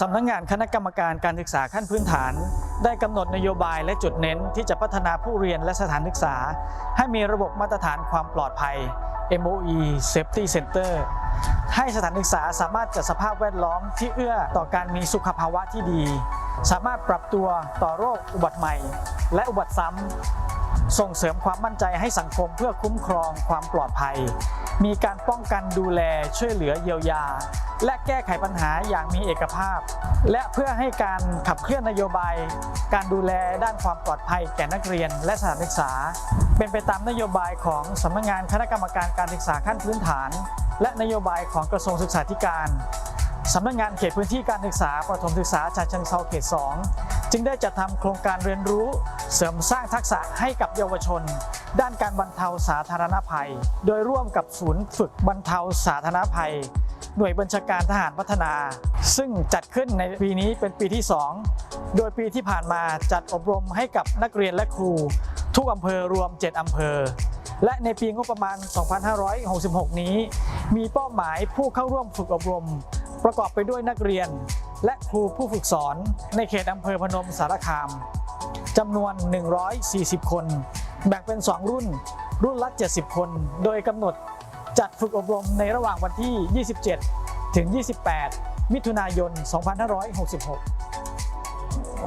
สำนักงานคณะกรรมการการศึกษาขั้นพื้นฐาน ได้กำหนดนโยบายและจุดเน้นที่จะพัฒนาผู้เรียนและสถานศึกษา ให้มีระบบมาตรฐานความปลอดภัย MOE Safety Center ให้สถานศึกษาสามารถจัดสภาพแวดล้อมที่เอื้อต่อการมีสุขภาวะที่ดี สามารถปรับตัวต่อโรคอุบัติใหม่ และอุบัติซ้ำ ส่งเสริมความมั่นใจให้สังคมเพื่อคุ้มครองความปลอดภัย มีการป้องกันดูแลช่วยเหลือเยียวยา และแก้ไขปัญหาอย่างมีเอกภาพ และเพื่อให้การขับเคลื่อนนโยบาย การดูแลด้านความปลอดภัยแก่นักเรียนและสถานศึกษา เป็นไปตามนโยบายของสำนักงานคณะกรรมการการศึกษาขั้นพื้นฐาน และนโยบายของกระทรวงศึกษาธิการสำนักงานเขตพื้นที่การศึกษาประถมศึกษาฉะเชิงเทราเขต 2 จึงได้จัดทำโครงการเรียนรู้เสริมสร้างทักษะให้กับเยาวชน ด้านการบรรเทาสาธารณภัย โดยร่วมกับศูนย์ฝึกบรรเทาสาธารณภัย หน่วยบัญชาการทหารพัฒนา ซึ่งจัดขึ้นในปีนี้เป็นปีที่ 2 โดยปีที่ผ่านมาจัดอบรมให้กับนักเรียนและครู ทุกอำเภอรวม 7 อำเภอ และในปีงบประมาณ 2566 นี้ มีเป้าหมายผู้เข้าร่วมฝึกอบรม ประกอบไปด้วยนักเรียน และครูผู้ฝึกสอนในเขตอำเภอพนมสารคามจำนวน 140 คน แบ่งเป็น 2 รุ่น รุ่นละ 70 คน โดยกำหนดจัดฝึกอบรมในระหว่างวันที่ 27 ถึง 28 มิถุนายน 2566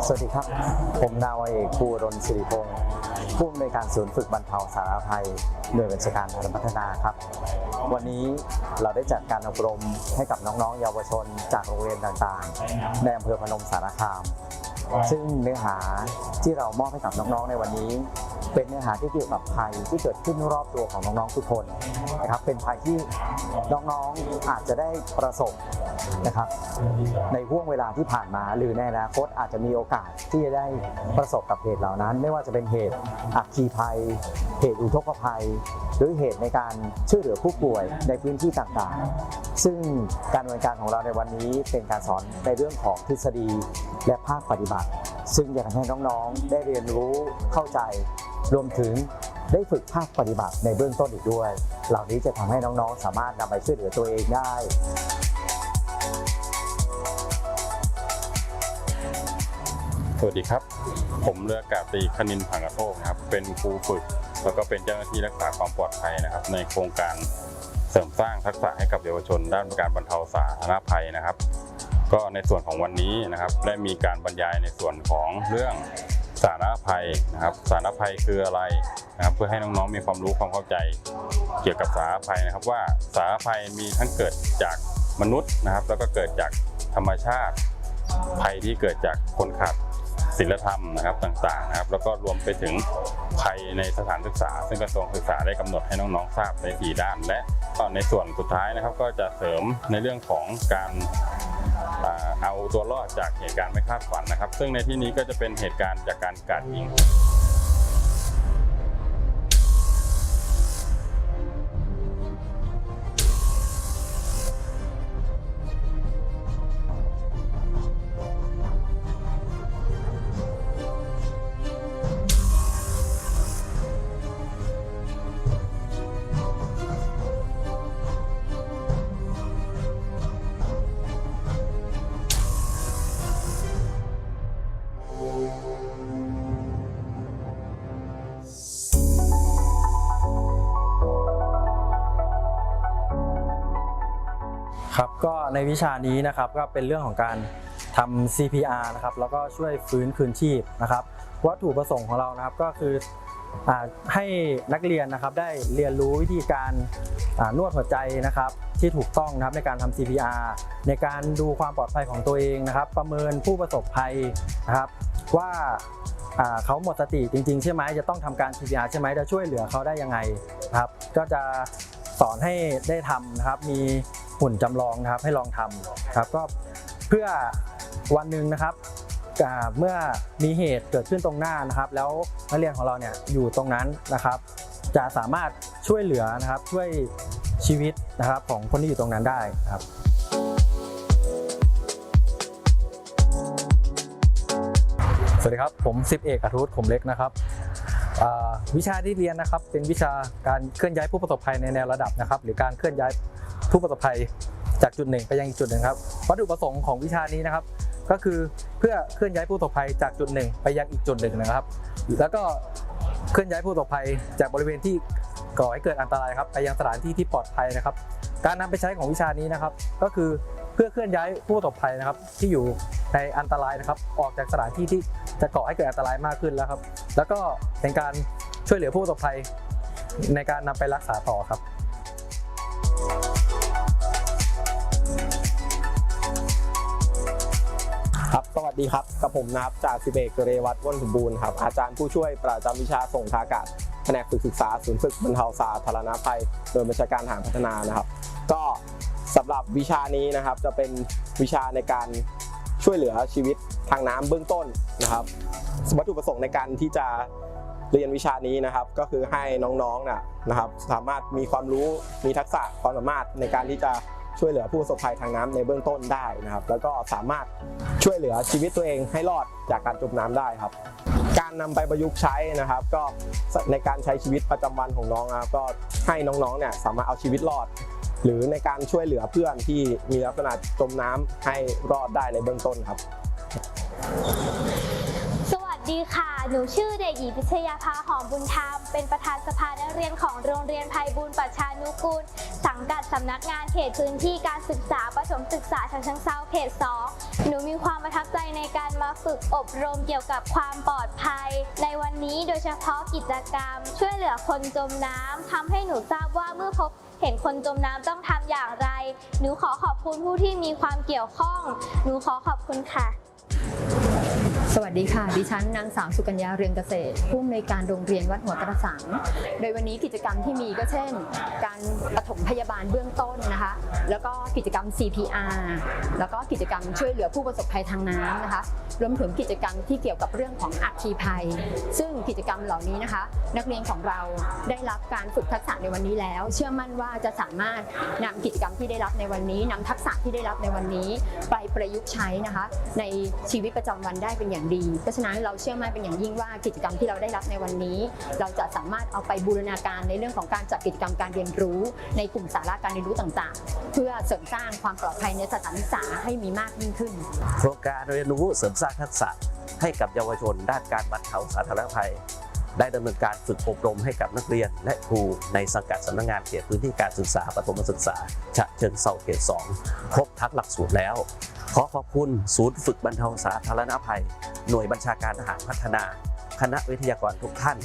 สวัสดีครับ ผมนาวเอกภูรนศิริพงศ์ ผู้อำนวยการศูนย์ฝึกบรรเทาสาธารณภัยหน่วยบัญชาการทหารพัฒนาครับ วันนี้เราได้จัดการอบรมให้กับน้องๆ เยาวชนจากโรงเรียนต่างๆในอำเภอพนมสารคาม ซึ่งเนื้อหาที่เรามอบให้กับน้องๆในวันนี้ เป็นเนื้อหาที่เกี่ยวกับภัยที่เกิดขึ้นรอบตัวของน้องๆทุกคนนะครับเป็นภัยที่น้องๆอาจจะได้ประสบนะครับในห่วงเวลาที่ผ่านมา หรือในอนาคตอาจจะมีโอกาสที่จะได้ประสบกับเหตุเหล่านั้น ไม่ว่าจะเป็นเหตุอัคคีภัย เหตุอุทกภัย หรือเหตุในการช่วยเหลือผู้ป่วยในพื้นที่ต่างๆ ซึ่งการดำเนินการของเราในวันนี้เป็นการสอนในเรื่องของทฤษฎีและภาคปฏิบัติซึ่งจะทำให้น้องๆ ได้เรียนรู้เข้าใจ รวมถึงได้ฝึกภาคปฏิบัติในเบื้องต้นอีกด้วย เหล่านี้จะทำให้น้องๆ สามารถนำไปช่วยเหลือตัวเองได้สวัสดีครับ ผมเรืออากาตีคณินผังกระโทกนะครับ เป็นครูฝึก แล้วก็เป็นเจ้าหน้าที่รักษาความปลอดภัยนะครับ ในโครงการ เสริมสร้างทักษะให้กับเยาวชน ด้านการบรรเทาสาธารณภัยนะครับ ก็ในส่วนของวันนี้นะครับได้มีการบรรยายในส่วนของเรื่องสาธารณภัยนะครับ สาธารณภัยคืออะไรนะครับ เพื่อให้น้องๆมีความรู้ความเข้าใจ เกี่ยวกับสาธารณภัยนะครับ ว่าสาธารณภัยมีทั้งเกิดจากมนุษย์นะครับ แล้วก็เกิดจากธรรมชาติ ภัยที่เกิดจากคนขาดศีลธรรมนะครับต่างๆนะครับ แล้วก็รวมไปถึง ภัยในสถานศึกษา ซึ่งกระทรวงศึกษาได้กำหนดให้น้องๆทราบใน4ด้าน และก็ในส่วนสุดท้ายนะครับก็จะเสริมในเรื่องของการเอาตัวรอดจากเหตุการณ์ไม่คาดฝันนะครับ ซึ่งในที่นี้ก็จะเป็นเหตุการณ์จากการกราดยิง ก็ในวิชานี้นะครับก็เป็นเรื่องของการทำ CPR นะครับแล้วก็ช่วยฟื้นคืนชีพนะครับ วัตถุประสงค์ของเรานะครับก็คืออให้นักเรียนนะครับได้เรียนรู้วิธีการนวดหัวใจนะครับที่ถูกต้องนะครับในการทำ CPR ในการดูความปลอดภัยของตัวเองนะครับ ประเมินผู้ประสบภัยนะครับว่าเขาหมดสติจริงๆ ใช่ไหมจะต้องทำการ CPR ใช่ไหมจะช่วยเหลือเขาได้ยังไงนะครับ ก็จะสอนให้ได้ทำนะครับมี หุ่นจำลองนะครับให้ลองทำครับก็เพื่อวันหนึ่งนะครับเมื่อมีเหตุเกิดขึ้นตรงหน้านะครับ แล้วนักเรียนของเราเนี่ยอยู่ตรงนั้นนะครับ จะสามารถช่วยเหลือนะครับช่วยชีวิตนะครับของคนที่อยู่ตรงนั้นได้ครับสวัสดีครับ ผมสิบเอกอัธวุฒิผมเล็กนะครับวิชาที่เรียนนะครับเป็นวิชาการเคลื่อนย้ายผู้ประสบภัยในแนวระดับนะครับ หรือการเคลื่อนย้าย ผู้ประสบภัยจากจุดหนึ่งไปยังอีกจุดหนึ่งครับวัตถุประสงค์ของวิชานี้นะครับ ก็คือเพื่อเคลื่อนย้ายผู้ประสบภัยจากจุดหนึ่งไปยังอีกจุดหนึ่งนะครับ แล้วก็เคลื่อนย้ายผู้ประสบภัยจากบริเวณที่ก่อให้เกิดอันตรายครับไปยังสถานที่ที่ปลอดภัยนะครับ การนำไปใช้ของวิชานี้นะครับ ก็คือเพื่อเคลื่อนย้ายผู้ประสบภัยนะครับ ที่อยู่ในอันตรายนะครับ ออกจากสถานที่ที่จะก่อให้เกิดอันตรายมากขึ้นแล้วครับ แล้วก็เป็นการช่วยเหลือผู้ประสบภัยในการนำไปรักษาต่อครับ ครับ สวัสดีครับ กับผมนะครับจ่าสิเอกเรวัตว่นสมบูรณ์ครับ อาจารย์ผู้ช่วยประจำวิชาส่งทากาศแผนกฝึกศึกษาศูนย์ฝึกบรรเทาสาธารณภัย โดยบัญชาการทหารพัฒนานะครับ ก็สำหรับวิชานี้นะครับจะเป็นวิชาในการช่วยเหลือชีวิตทางน้ำเบื้องต้นนะครับวัตถุประสงค์ในการที่จะเรียนวิชานี้นะครับ ก็คือให้น้องๆนนะครับ สามารถมีความรู้มีทักษะความสามารถในการที่จะ ช่วยเหลือผู้ประสบภัยทางน้ำในเบื้องต้นได้นะครับ แล้วก็สามารถช่วยเหลือชีวิตตัวเองให้รอดจากการจมน้ำได้ครับ การนำไปประยุกต์ใช้นะครับ ก็ในการใช้ชีวิตประจำวันของน้องนะครับก็ให้น้องๆเนี่ยสามารถเอาชีวิตรอด หรือในการช่วยเหลือเพื่อนที่มีลักษณะจมน้ำให้รอดได้ในเบื้องต้นครับ ดีค่ะ หนูชื่อเด็กหญิงพิชยาภาหอมบุญธรรม เป็นประธานสภานักเรียนของโรงเรียนไพบูลประชานุกูล สังกัดสำนักงานเขตพื้นที่การศึกษาประถมศึกษาฉะเชิงเซาเขต 2 หนูมีความประทับใจในการมาฝึกอบรมเกี่ยวกับความปลอดภัย ในวันนี้โดยเฉพาะกิจกรรม ช่วยเหลือคนจมน้ำทำให้หนูทราบว่าเมื่อพบเห็นคนจมน้ำต้องทำอย่างไร หนูขอขอบคุณผู้ที่มีความเกี่ยวข้อง หนูขอขอบคุณค่ะ วัสดีค่ะ ดิฉันนางสาวสุกัญญาเรืองเกษตร ผู้อำนวยการโรงเรียนวัดหัวกระสัง โดยวันนี้กิจกรรมที่มีก็เช่น การปฐมพยาบาลเบื้องต้นนะคะ แล้วก็กิจกรรม CPR แล้วก็กิจกรรมช่วยเหลือผู้ประสบภัยทางน้ำนะคะ รวมถึงกิจกรรมที่เกี่ยวกับเรื่องของอัคคีภัย ซึ่งกิจกรรมเหล่านี้นะคะ นักเรียนของเราได้รับการฝึกทักษะในวันนี้แล้ว เชื่อมั่นว่าจะสามารถนำกิจกรรมที่ได้รับในวันนี้นำทักษะที่ได้รับในวันนี้ ไปประยุกต์ใช้นะคะ ในชีวิตประจำวันได้เป็นอย่างดี เพราะฉะนั้นเราเชื่อมั่นเป็นอย่างยิ่งว่ากิจกรรมที่เราได้รับในวันนี้ เราจะสามารถเอาไปบูรณาการในเรื่องของการจัดกิจกรรมการเรียนรู้ ในกลุ่มสาระการเรียนรู้ต่างๆ เพื่อเสริมสร้างความปลอดภัยในสถานศึกษาให้มีมากยิ่งขึ้น โครงการเรียนรู้เสริมสร้างทักษะให้กับเยาวชน ด้านการบรรเทาสาธารณภัย ได้ดำเนินการฝึกอบรมให้กับนักเรียน และครูในสังกัดสำนักงานเขตพื้นที่การศึกษาปฐมศึกษาฉะเชิงเซาเขต 2 ครบทั้งหลักสูตรแล้ว ขอขอบคุณศูนย์ฝึกบรรเทาสาธารณภัย หน่วยบัญชาการทหารพัฒนา คณะวิทยากรทุกท่าน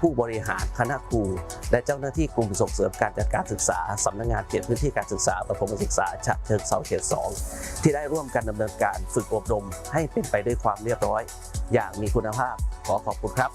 ผู้บริหารคณะครู และเจ้าหน้าที่กลุ่มส่งเสริมการจัดการศึกษาสำนักงานเขตพื้นที่การศึกษาปฐมศึกษาฉะเชิงเซาเขต2ที่ได้ร่วมกันดำเนินการฝึกอบรมให้เป็นไปด้วยความเรียบร้อย อย่างมีคุณภาพขอขอบคุณครับ